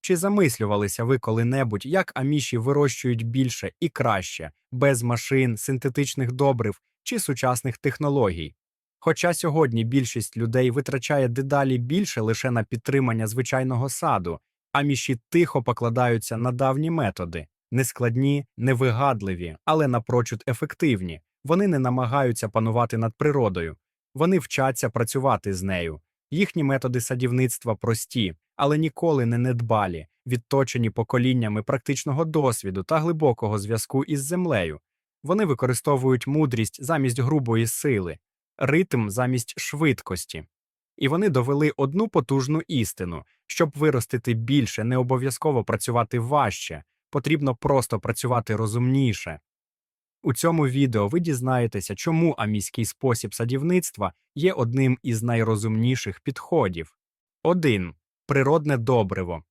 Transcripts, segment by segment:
Чи замислювалися ви коли-небудь, як аміші вирощують більше і краще, без машин, синтетичних добрив чи сучасних технологій? Хоча сьогодні більшість людей витрачає дедалі більше лише на підтримання звичайного саду, аміші тихо покладаються на давні методи, нескладні, невигадливі, але напрочуд ефективні. Вони не намагаються панувати над природою, вони вчаться працювати з нею. Їхні методи садівництва прості, але ніколи не недбалі, відточені поколіннями практичного досвіду та глибокого зв'язку із землею. Вони використовують мудрість замість грубої сили, ритм замість швидкості. І вони довели одну потужну істину щоб виростити більше, не обов'язково працювати важче, потрібно просто працювати розумніше. У цьому відео ви дізнаєтеся, чому амійський спосіб садівництва є одним із найрозумніших підходів. 1. Природне добриво.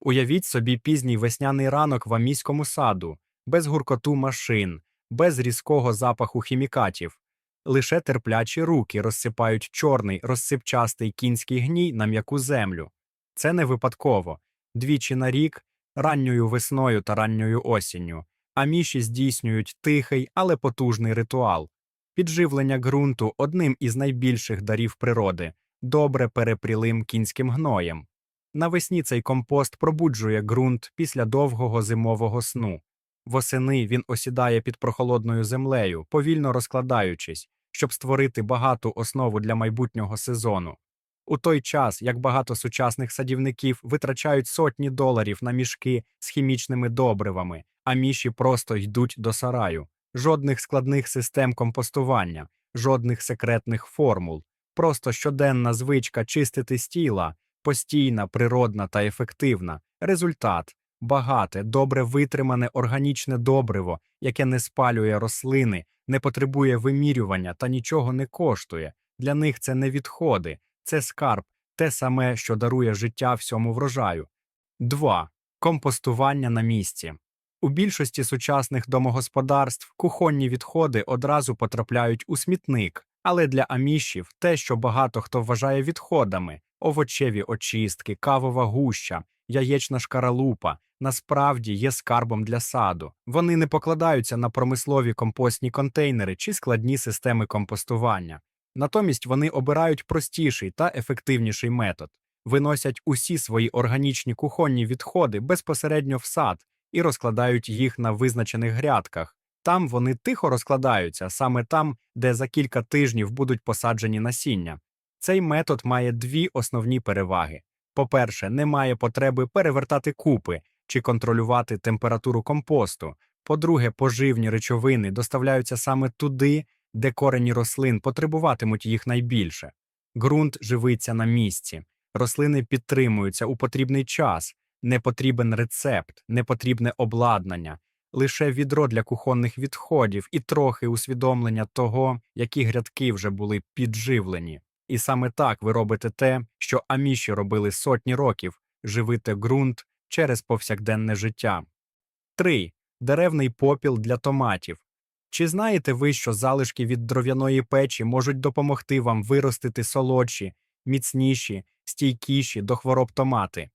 Уявіть собі пізній весняний ранок в амійському саду, без гуркоту машин, без різкого запаху хімікатів. Лише терплячі руки розсипають чорний, розсипчастий кінський гній на м'яку землю. Це не випадково. Двічі на рік, ранньою весною та ранньою осінню, аміші здійснюють тихий, але потужний ритуал. Підживлення ґрунту одним із найбільших дарів природи, добре перепрілим кінським гноєм. Навесні цей компост пробуджує ґрунт після довгого зимового сну. Восени він осідає під прохолодною землею, повільно розкладаючись, щоб створити багату основу для майбутнього сезону. У той час, як багато сучасних садівників витрачають сотні доларів на мішки з хімічними добривами, а міші просто йдуть до сараю, жодних складних систем компостування, жодних секретних формул, просто щоденна звичка чистити стіла, постійна, природна та ефективна. Результат багате, добре витримане органічне добриво, яке не спалює рослини, не потребує вимірювання та нічого не коштує. Для них це не відходи, це скарб, те саме, що дарує життя всьому врожаю. 2. Компостування на місці. У більшості сучасних домогосподарств кухонні відходи одразу потрапляють у смітник, але для амішів те, що багато хто вважає відходами овочеві очистки, кавова гуща, яєчна шкаралупа, насправді є скарбом для саду. Вони не покладаються на промислові компостні контейнери чи складні системи компостування. Натомість вони обирають простіший та ефективніший метод, виносять усі свої органічні кухонні відходи безпосередньо в сад і розкладають їх на визначених грядках. Там вони тихо розкладаються, саме там, де за кілька тижнів будуть посаджені насіння. Цей метод має дві основні переваги. По-перше, немає потреби перевертати купи чи контролювати температуру компосту. По-друге, поживні речовини доставляються саме туди, де корені рослин потребуватимуть їх найбільше. Ґрунт живиться на місці, рослини підтримуються у потрібний час, не потрібен рецепт, не потрібне обладнання, лише відро для кухонних відходів і трохи усвідомлення того, які грядки вже були підживлені. І саме так ви робите те, що аміші робили сотні років живите ґрунт через повсякденне життя. 3. Деревний попіл для томатів. Чи знаєте ви, що залишки від дров'яної печі можуть допомогти вам виростити солодші, міцніші, стійкіші до хвороб томати?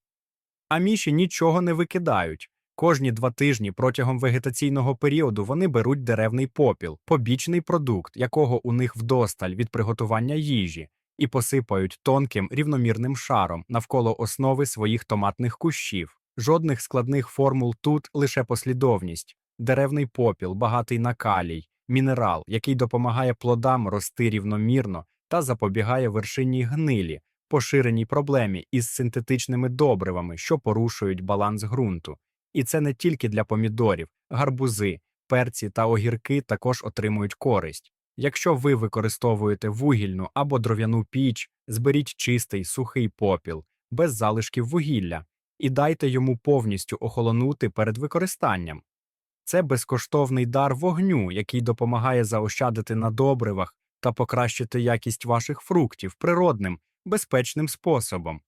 Аміші нічого не викидають. Кожні два тижні протягом вегетаційного періоду вони беруть деревний попіл, побічний продукт, якого у них вдосталь від приготування їжі, і посипають тонким рівномірним шаром навколо основи своїх томатних кущів. Жодних складних формул тут лише послідовність деревний попіл, багатий на калій, мінерал, який допомагає плодам рости рівномірно та запобігає вершинній гнилі, поширеній проблемі із синтетичними добривами, що порушують баланс ґрунту. І це не тільки для помідорів, гарбузи, перці та огірки також отримують користь. Якщо ви використовуєте вугільну або дров'яну піч, зберіть чистий сухий попіл, без залишків вугілля, і дайте йому повністю охолонути перед використанням. Це безкоштовний дар вогню, який допомагає заощадити на добривах та покращити якість ваших фруктів природним, безпечним способом.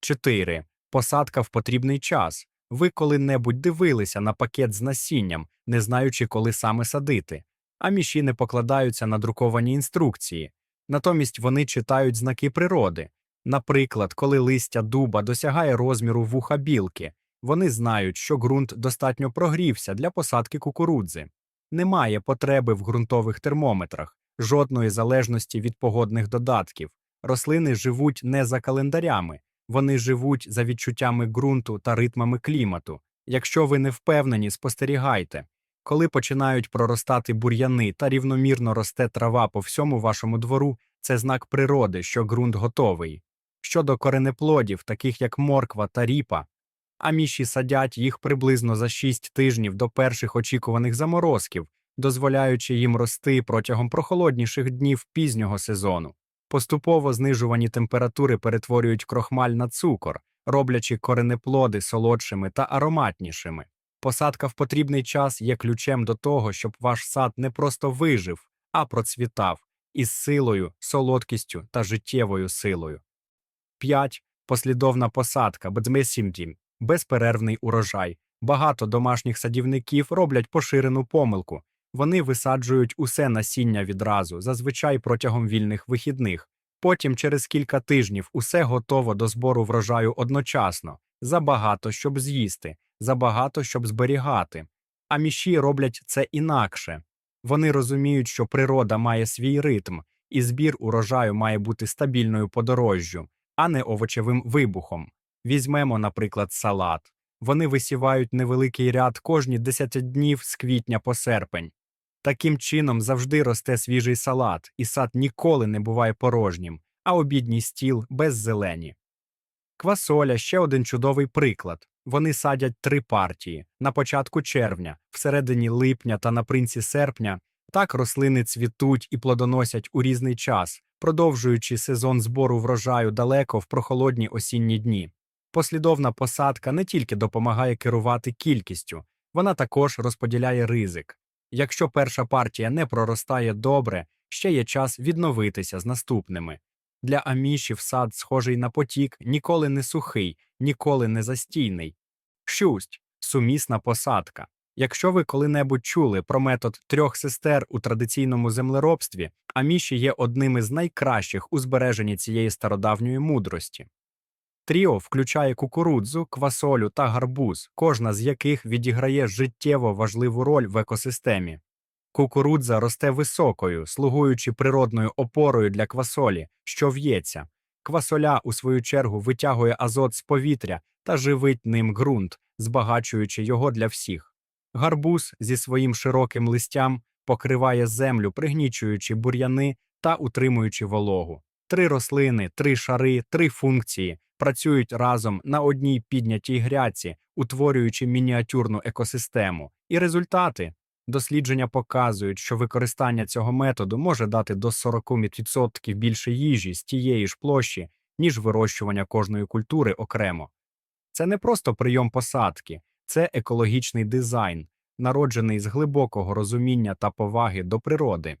4. Посадка в потрібний час. Ви коли-небудь дивилися на пакет з насінням, не знаючи, коли саме садити, а міші не покладаються на друковані інструкції. Натомість вони читають знаки природи. Наприклад, коли листя дуба досягає розміру вуха білки, вони знають, що ґрунт достатньо прогрівся для посадки кукурудзи. Немає потреби в ґрунтових термометрах, жодної залежності від погодних додатків. Рослини живуть не за календарями, вони живуть за відчуттями ґрунту та ритмами клімату. Якщо ви не впевнені, спостерігайте. Коли починають проростати бур'яни та рівномірно росте трава по всьому вашому двору, це знак природи, що ґрунт готовий. Щодо коренеплодів, таких як морква та ріпа, аміші садять їх приблизно за 6 тижнів до перших очікуваних заморозків, дозволяючи їм рости протягом прохолодніших днів пізнього сезону. Поступово знижувані температури перетворюють крохмаль на цукор, роблячи коренеплоди солодшими та ароматнішими. Посадка в потрібний час є ключем до того, щоб ваш сад не просто вижив, а процвітав із силою, солодкістю та життєвою силою. 5. Послідовна посадка бдзмесімдім, безперервний урожай. Багато домашніх садівників роблять поширену помилку. Вони висаджують усе насіння відразу, зазвичай протягом вільних вихідних. Потім через кілька тижнів усе готово до збору врожаю одночасно, забагато, щоб з'їсти, забагато, щоб зберігати. А міші роблять це інакше. Вони розуміють, що природа має свій ритм, і збір урожаю має бути стабільною подорожжю, а не овочевим вибухом. Візьмемо, наприклад, салат. Вони висівають невеликий ряд кожні 10 днів з квітня по серпень. Таким чином завжди росте свіжий салат, і сад ніколи не буває порожнім, а обідній стіл без зелені. Квасоля ще один чудовий приклад. Вони садять три партії на початку червня, всередині липня та напринці серпня. Так рослини цвітуть і плодоносять у різний час, продовжуючи сезон збору врожаю далеко в прохолодні осінні дні. Послідовна посадка не тільки допомагає керувати кількістю, вона також розподіляє ризик. Якщо перша партія не проростає добре, ще є час відновитися з наступними. Для амішів сад схожий на потік, ніколи не сухий, ніколи не застійний. Шусть сумісна посадка. Якщо ви коли-небудь чули про метод трьох сестер у традиційному землеробстві, аміші є одним із найкращих у збереженні цієї стародавньої мудрості. Тріо включає кукурудзу, квасолю та гарбуз, кожна з яких відіграє життєво важливу роль в екосистемі. Кукурудза росте високою, слугуючи природною опорою для квасолі, що в'ється. Квасоля, у свою чергу, витягує азот з повітря та живить ним ґрунт, збагачуючи його для всіх. Гарбуз зі своїм широким листям покриває землю, пригнічуючи бур'яни та утримуючи вологу. Три рослини, три шари, три функції працюють разом на одній піднятій гряці, утворюючи мініатюрну екосистему. І результати дослідження показують, що використання цього методу може дати до 40% більше їжі з тієї ж площі, ніж вирощування кожної культури окремо. Це не просто прийом посадки, це екологічний дизайн, народжений з глибокого розуміння та поваги до природи.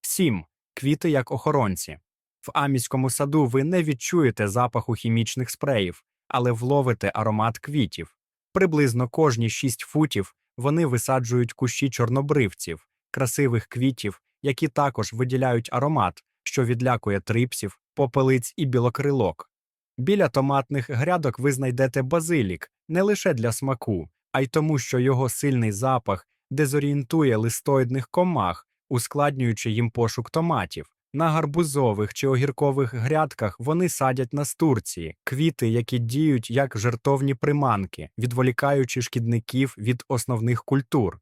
7. Квіти як охоронці. В аміському саду ви не відчуєте запаху хімічних спреїв, але вловите аромат квітів. Приблизно кожні 6 футів вони висаджують кущі чорнобривців, красивих квітів, які також виділяють аромат, що відлякує трипсів, попелиць і білокрилок. Біля томатних грядок ви знайдете базилік не лише для смаку, а й тому, що його сильний запах дезорієнтує листоїдних комах, ускладнюючи їм пошук томатів. На гарбузових чи огіркових грядках вони садять настурції, квіти, які діють як жертовні приманки, відволікаючи шкідників від основних культур.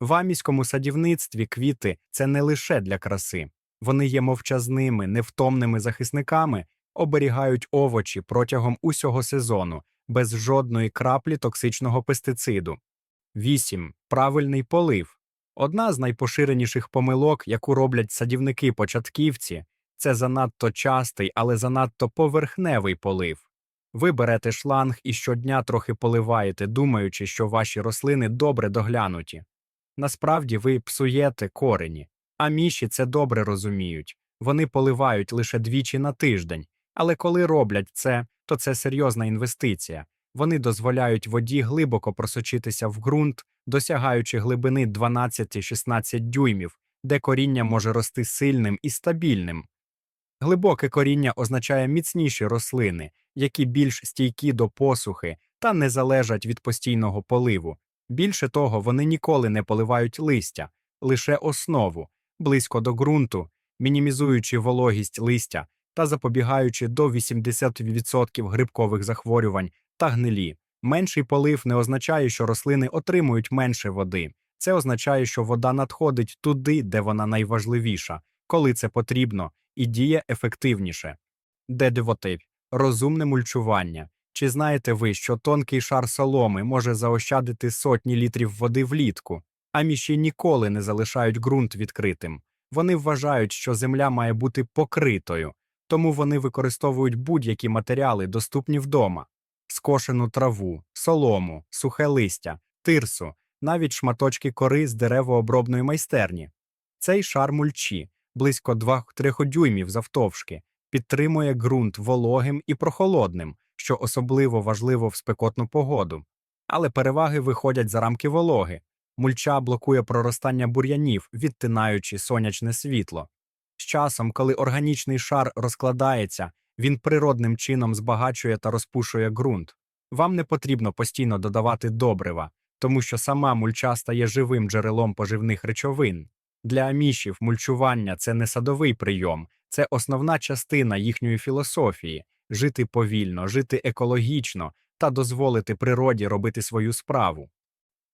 В аміському садівництві квіти це не лише для краси, вони є мовчазними, невтомними захисниками, оберігають овочі протягом усього сезону, без жодної краплі токсичного пестициду. 8. Правильний полив. Одна з найпоширеніших помилок, яку роблять садівники-початківці, це занадто частий, але занадто поверхневий полив. Ви берете шланг і щодня трохи поливаєте, думаючи, що ваші рослини добре доглянуті. Насправді ви псуєте корені, а міші це добре розуміють. Вони поливають лише двічі на тиждень, але коли роблять це, то це серйозна інвестиція. Вони дозволяють воді глибоко просочитися в ґрунт, досягаючи глибини 12-16 дюймів, де коріння може рости сильним і стабільним. Глибоке коріння означає міцніші рослини, які більш стійкі до посухи та не залежать від постійного поливу. Більше того, вони ніколи не поливають листя, лише основу, близько до ґрунту, мінімізуючи вологість листя та запобігаючи до 80% грибкових захворювань та гнилі. Менший полив не означає, що рослини отримують менше води. Це означає, що вода надходить туди, де вона найважливіша, коли це потрібно, і діє ефективніше. Де дивотип? Розумне мульчування. Чи знаєте ви, що тонкий шар соломи може заощадити сотні літрів води влітку, а міші ніколи не залишають ґрунт відкритим? Вони вважають, що земля має бути покритою, тому вони використовують будь-які матеріали, доступні вдома: скошену траву, солому, сухе листя, тирсу, навіть шматочки кори з деревообробної майстерні. Цей шар мульчі, близько 2-3 дюймів завтовшки, підтримує ґрунт вологим і прохолодним, що особливо важливо в спекотну погоду. Але переваги виходять за рамки вологи. Мульча блокує проростання бур'янів, відтинаючи сонячне світло. З часом, коли органічний шар розкладається, він природним чином збагачує та розпушує ґрунт. Вам не потрібно постійно додавати добрива, тому що сама мульча стає живим джерелом поживних речовин. Для амішів мульчування це не садовий прийом, це основна частина їхньої філософії жити повільно, жити екологічно та дозволити природі робити свою справу.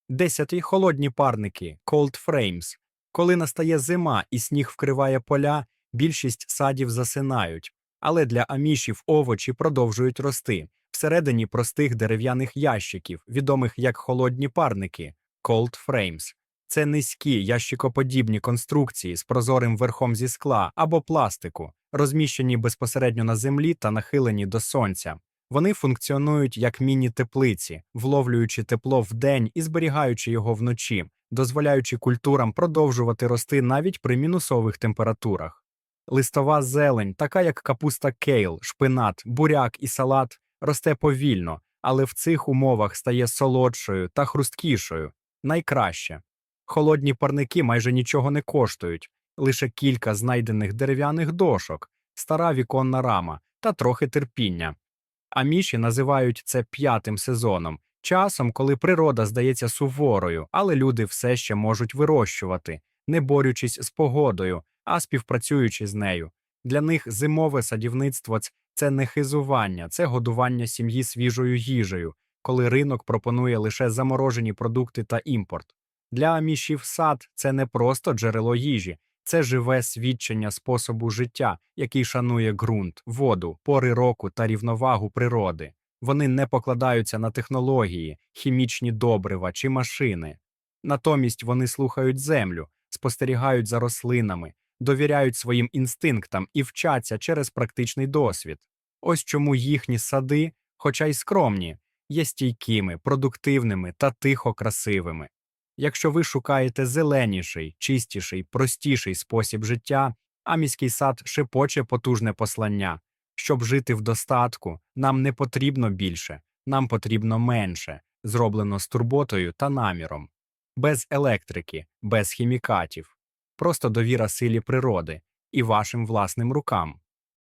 Десятий холодні парники cold frames. Коли настає зима і сніг вкриває поля, більшість садів засинають, але для амішів овочі продовжують рости всередині простих дерев'яних ящиків, відомих як холодні парники cold frames. Це низькі ящикоподібні конструкції з прозорим верхом зі скла або пластику, розміщені безпосередньо на землі та нахилені до сонця. Вони функціонують як міні-теплиці, вловлюючи тепло вдень і зберігаючи його вночі, дозволяючи культурам продовжувати рости навіть при мінусових температурах. Листова зелень, така як капуста кейл, шпинат, буряк і салат, росте повільно, але в цих умовах стає солодшою та хрусткішою, найкраще. Холодні парники майже нічого не коштують, лише кілька знайдених дерев'яних дошок, стара віконна рама та трохи терпіння. Аміші називають це п'ятим сезоном, часом, коли природа здається суворою, але люди все ще можуть вирощувати, не борючись з погодою, а співпрацюючи з нею. Для них зимове садівництво це не хизування, це годування сім'ї свіжою їжею, коли ринок пропонує лише заморожені продукти та імпорт. Для амішів сад це не просто джерело їжі, це живе свідчення способу життя, який шанує ґрунт, воду, пори року та рівновагу природи. Вони не покладаються на технології, хімічні добрива чи машини. Натомість вони слухають землю, спостерігають за рослинами, довіряють своїм інстинктам і вчаться через практичний досвід. Ось чому їхні сади, хоча й скромні, є стійкими, продуктивними та тихо красивими. Якщо ви шукаєте зеленіший, чистіший, простіший спосіб життя, а міський сад шепоче потужне послання. Щоб жити в достатку, нам не потрібно більше, нам потрібно менше, зроблено з турботою та наміром, без електрики, без хімікатів, просто довіра силі природи і вашим власним рукам.